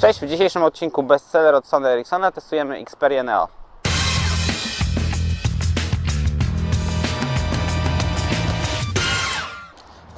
Cześć, w dzisiejszym odcinku bestseller od Sony Ericssona testujemy Xperia Neo.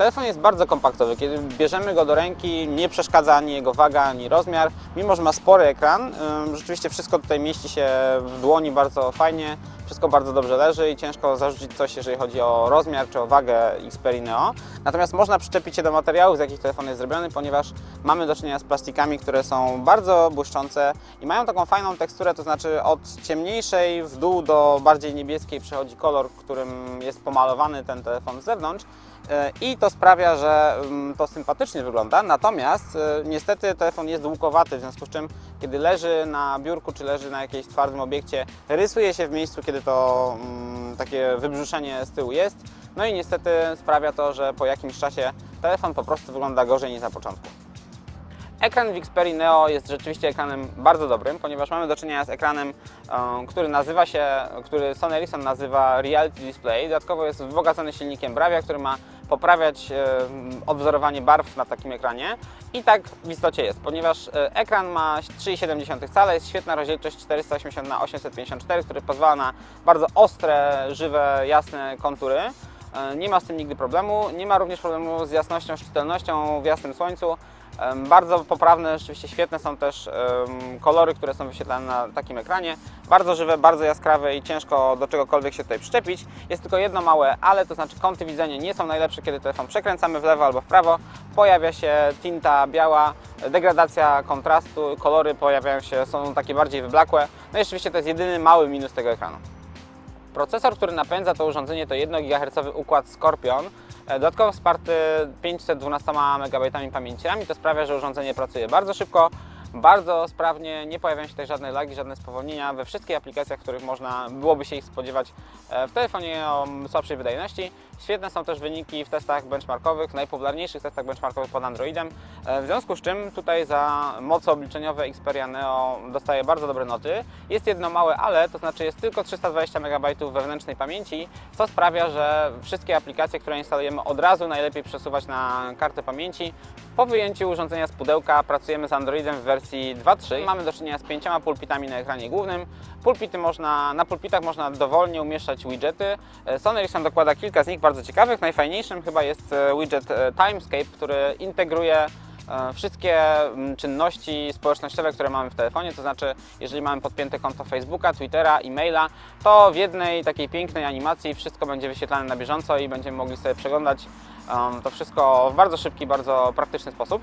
Telefon jest bardzo kompaktowy. Kiedy bierzemy go do ręki, nie przeszkadza ani jego waga, ani rozmiar. Mimo, że ma spory ekran, rzeczywiście wszystko tutaj mieści się w dłoni bardzo fajnie. Wszystko bardzo dobrze leży i ciężko zarzucić coś, jeżeli chodzi o rozmiar czy o wagę Xperia Neo. Natomiast można przyczepić się do materiałów, z jakich telefon jest zrobiony, ponieważ mamy do czynienia z plastikami, które są bardzo błyszczące i mają taką fajną teksturę, to znaczy od ciemniejszej w dół do bardziej niebieskiej przechodzi kolor, którym jest pomalowany ten telefon z zewnątrz. E, I to sprawia, że mm, to sympatycznie wygląda, natomiast e, niestety telefon jest długowaty, w związku z czym kiedy leży na biurku czy leży na jakimś twardym obiekcie, rysuje się w miejscu, kiedy to mm, takie wybrzuszenie z tyłu jest. No i niestety sprawia to, że po jakimś czasie telefon po prostu wygląda gorzej niż na początku. Ekran w Xperia Neo jest rzeczywiście ekranem bardzo dobrym, ponieważ mamy do czynienia z ekranem, e, który nazywa się, który Sony Ericsson nazywa Reality Display. Dodatkowo jest wzbogacony silnikiem Bravia, który ma poprawiać odwzorowanie barw na takim ekranie. I tak w istocie jest, ponieważ e, ekran ma 3,7 cala, jest świetna rozdzielczość 480 na 854, który pozwala na bardzo ostre, żywe, jasne kontury. E, Nie ma z tym nigdy problemu. Nie ma również problemu z jasnością, czytelnością w jasnym słońcu. Bardzo poprawne, rzeczywiście świetne są też kolory, które są wyświetlane na takim ekranie. Bardzo żywe, bardzo jaskrawe i ciężko do czegokolwiek się tutaj przyczepić. Jest tylko jedno małe ale, to znaczy kąty widzenia nie są najlepsze, kiedy telefon przekręcamy w lewo albo w prawo. Pojawia się tinta biała, degradacja kontrastu, kolory pojawiają się, są takie bardziej wyblakłe. No i rzeczywiście to jest jedyny mały minus tego ekranu. Procesor, który napędza to urządzenie to 1 GHz układ Scorpion, e, dodatkowo wsparty 512 MB pamięci RAM i to sprawia, że urządzenie pracuje bardzo szybko, bardzo sprawnie, nie pojawiają się tutaj żadne lagi, żadne spowolnienia we wszystkich aplikacjach, których można byłoby się ich spodziewać e, w telefonie o słabszej wydajności. Świetne są też wyniki w testach benchmarkowych, najpopularniejszych testach benchmarkowych pod Androidem, e, w związku z czym tutaj za moce obliczeniowe Xperia Neo dostaje bardzo dobre noty. Jest jedno małe ale, to znaczy jest tylko 320 MB wewnętrznej pamięci, co sprawia, że wszystkie aplikacje, które instalujemy od razu najlepiej przesuwać na kartę pamięci. Po wyjęciu urządzenia z pudełka pracujemy z Androidem w wersji 2.3. Mamy do czynienia z pięcioma pulpitami na ekranie głównym. Pulpity można, na pulpitach można dowolnie umieszczać widgety. E, Sony Ericsson dokłada kilka z nich bardzo ciekawych. Najfajniejszym chyba jest e, widget e, Timescape, który integruje e, wszystkie czynności społecznościowe, które mamy w telefonie, to znaczy jeżeli mamy podpięte konto Facebooka, Twittera, e-maila, to w jednej takiej pięknej animacji wszystko będzie wyświetlane na bieżąco i będziemy mogli sobie przeglądać to wszystko w bardzo szybki, bardzo praktyczny sposób.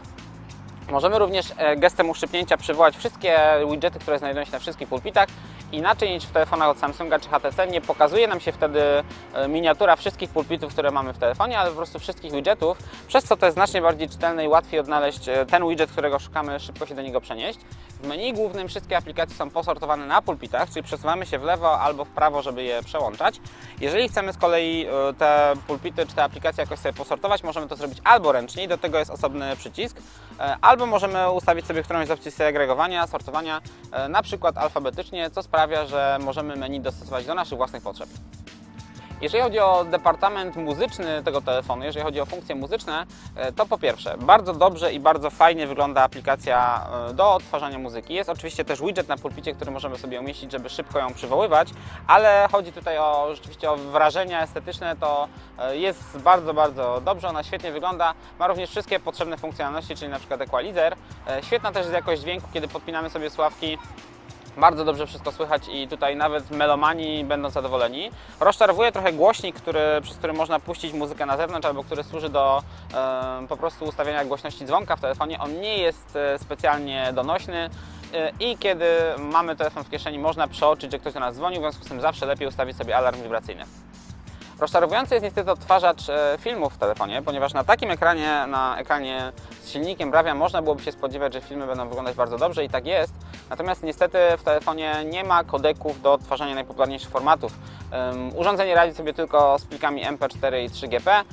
Możemy również gestem uszczypnięcia przywołać wszystkie widgety, które znajdują się na wszystkich pulpitach. Inaczej niż w telefonach od Samsunga czy HTC nie pokazuje nam się wtedy e, miniatura wszystkich pulpitów, które mamy w telefonie, ale po prostu wszystkich widgetów, przez co to jest znacznie bardziej czytelne i łatwiej odnaleźć e, ten widget, którego szukamy, szybko się do niego przenieść. W menu głównym wszystkie aplikacje są posortowane na pulpitach, czyli przesuwamy się w lewo albo w prawo, żeby je przełączać. Jeżeli chcemy z kolei e, te pulpity czy te aplikacje jakoś sobie posortować, możemy to zrobić albo ręcznie, do tego jest osobny przycisk, albo możemy ustawić sobie którąś z opcji segregowania, sortowania, e, na przykład alfabetycznie, co sprawia, że możemy menu dostosować do naszych własnych potrzeb. Jeżeli chodzi o departament muzyczny tego telefonu, jeżeli chodzi o funkcje muzyczne, e, to po pierwsze, bardzo dobrze i bardzo fajnie wygląda aplikacja e, do odtwarzania muzyki. Jest oczywiście też widget na pulpicie, który możemy sobie umieścić, żeby szybko ją przywoływać, ale chodzi tutaj o rzeczywiście o wrażenia estetyczne, to e, jest bardzo, bardzo dobrze, ona świetnie wygląda. Ma również wszystkie potrzebne funkcjonalności, czyli na przykład equalizer. Świetna też jest jakość dźwięku, kiedy podpinamy sobie sławki bardzo dobrze wszystko słychać i tutaj nawet melomani będą zadowoleni. Rozczarowuje trochę głośnik, który, przez który można puścić muzykę na zewnątrz albo który służy do e, po prostu ustawienia głośności dzwonka w telefonie. On nie jest e, specjalnie donośny. e, I kiedy mamy telefon w kieszeni, można przeoczyć, że ktoś do nas dzwonił, w związku z tym zawsze lepiej ustawić sobie alarm wibracyjny. Rozczarowujący jest niestety odtwarzacz e, filmów w telefonie, ponieważ na takim ekranie, na ekranie z silnikiem Bravia można byłoby się spodziewać, że filmy będą wyglądać bardzo dobrze i tak jest. Natomiast niestety w telefonie nie ma kodeków do odtwarzania najpopularniejszych formatów. Urządzenie radzi sobie tylko z plikami MP4 i 3GP, E,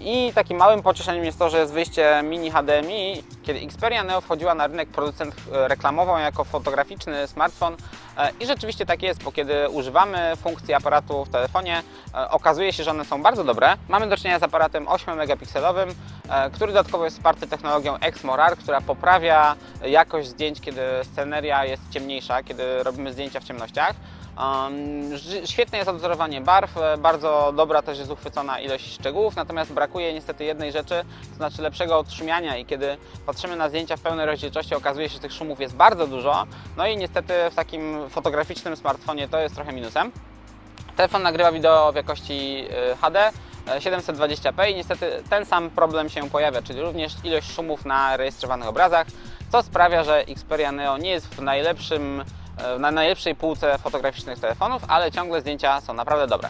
I takim małym pocieszeniem jest to, że jest wyjście mini HDMI. Kiedy Xperia Neo wchodziła na rynek producent e, reklamową jako fotograficzny smartfon e, i rzeczywiście tak jest, bo kiedy używamy funkcji aparatu w telefonie, e, okazuje się, że one są bardzo dobre. Mamy do czynienia z aparatem 8-megapikselowym, e, który dodatkowo jest wsparty technologią XMORAR, która poprawia jakość zdjęć, kiedy sceneria jest ciemniejsza, kiedy robimy zdjęcia w ciemnościach. Świetne jest odwzorowanie barw, e, bardzo dobra też jest uchwycona ilość szczegółów, natomiast brakuje niestety jednej rzeczy, to znaczy lepszego odszumiania i kiedy patrzymy na zdjęcia w pełnej rozdzielczości okazuje się, że tych szumów jest bardzo dużo, no i niestety w takim fotograficznym smartfonie to jest trochę minusem. Telefon nagrywa wideo w jakości y, HD e, 720p i niestety ten sam problem się pojawia, czyli również ilość szumów na rejestrowanych obrazach, co sprawia, że Xperia Neo nie jest w najlepszym, e, na najlepszej półce fotograficznych telefonów, ale ciągle zdjęcia są naprawdę dobre.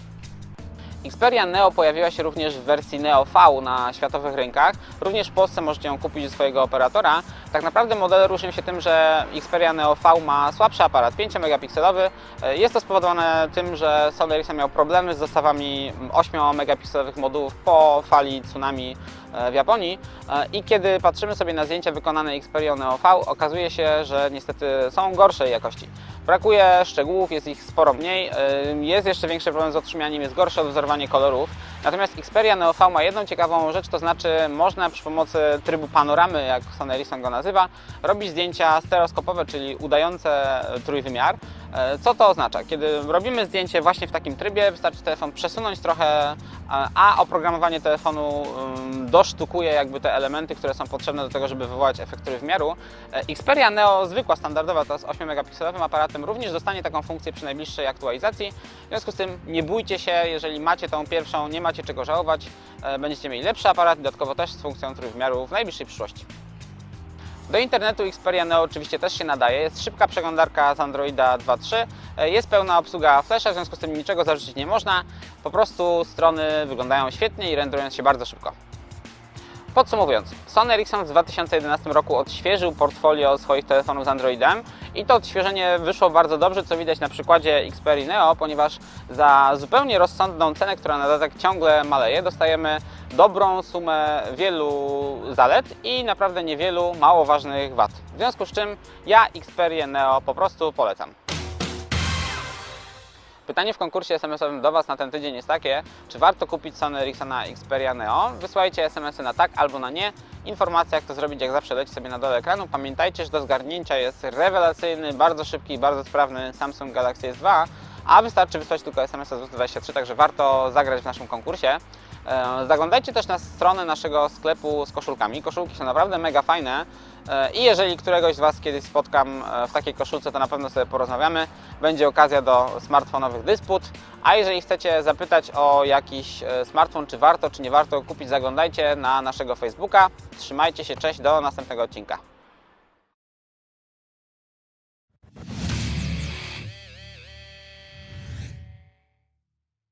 Xperia Neo pojawiła się również w wersji Neo V na światowych rynkach. Również w Polsce możecie ją kupić u swojego operatora. Tak naprawdę modele różnią się tym, że Xperia Neo V ma słabszy aparat 5-megapikselowy. E, Jest to spowodowane tym, że Sony Ericsson miał problemy z dostawami 8-megapikselowych modułów po fali tsunami e, w Japonii. E, I kiedy patrzymy sobie na zdjęcia wykonane Xperia Neo V, okazuje się, że niestety są gorszej jakości. Brakuje szczegółów, jest ich sporo mniej. Jest jeszcze większy problem z odszumianiem, jest gorsze odwzorowanie kolorów. Natomiast Xperia Neo V ma jedną ciekawą rzecz, to znaczy można przy pomocy trybu panoramy, jak Sony Ericsson go nazywa, robić zdjęcia stereoskopowe, czyli udające trójwymiar. E, Co to oznacza? Kiedy robimy zdjęcie właśnie w takim trybie, wystarczy telefon przesunąć trochę, a- oprogramowanie telefonu ym, dosztukuje jakby te elementy, które są potrzebne do tego, żeby wywołać efekt trójwymiaru. E, Xperia Neo, zwykła, standardowa, to z 8-megapikselowym aparatem, również dostanie taką funkcję przy najbliższej aktualizacji. W związku z tym nie bójcie się, jeżeli macie tą pierwszą, nie macie czego żałować, e, będziecie mieli lepszy aparat, dodatkowo też z funkcją trójwymiaru w najbliższej przyszłości. Do internetu Xperia Neo oczywiście też się nadaje. Jest szybka przeglądarka z Androida 2.3, e, jest pełna obsługa Flasha, w związku z tym niczego zarzucić nie można. Po prostu strony wyglądają świetnie i renderują się bardzo szybko. Podsumowując, Sony Ericsson w 2011 roku odświeżył portfolio swoich telefonów z Androidem i to odświeżenie wyszło bardzo dobrze, co widać na przykładzie Xperia Neo, ponieważ za zupełnie rozsądną cenę, która na dodatek ciągle maleje, dostajemy dobrą sumę wielu zalet i naprawdę niewielu mało ważnych wad. W związku z czym ja Xperia Neo po prostu polecam. Pytanie w konkursie SMS-owym do Was na ten tydzień jest takie, czy warto kupić Sony Ericssona Xperia Neo? Wysłajcie SMS-y na tak albo na nie. Informacja jak to zrobić, jak zawsze leci sobie na dole ekranu. Pamiętajcie, że do zgarnięcia jest rewelacyjny, bardzo szybki i bardzo sprawny Samsung Galaxy S2, a wystarczy wysłać tylko SMS-a z 23, także warto zagrać w naszym konkursie. E, Zaglądajcie też na stronę naszego sklepu z koszulkami. Koszulki są naprawdę mega fajne e, i jeżeli któregoś z Was kiedyś spotkam e, w takiej koszulce, to na pewno sobie porozmawiamy. Będzie okazja do smartfonowych dysput. A jeżeli chcecie zapytać o jakiś smartfon, czy warto, czy nie warto kupić, zaglądajcie na naszego Facebooka. Trzymajcie się, cześć, do następnego odcinka.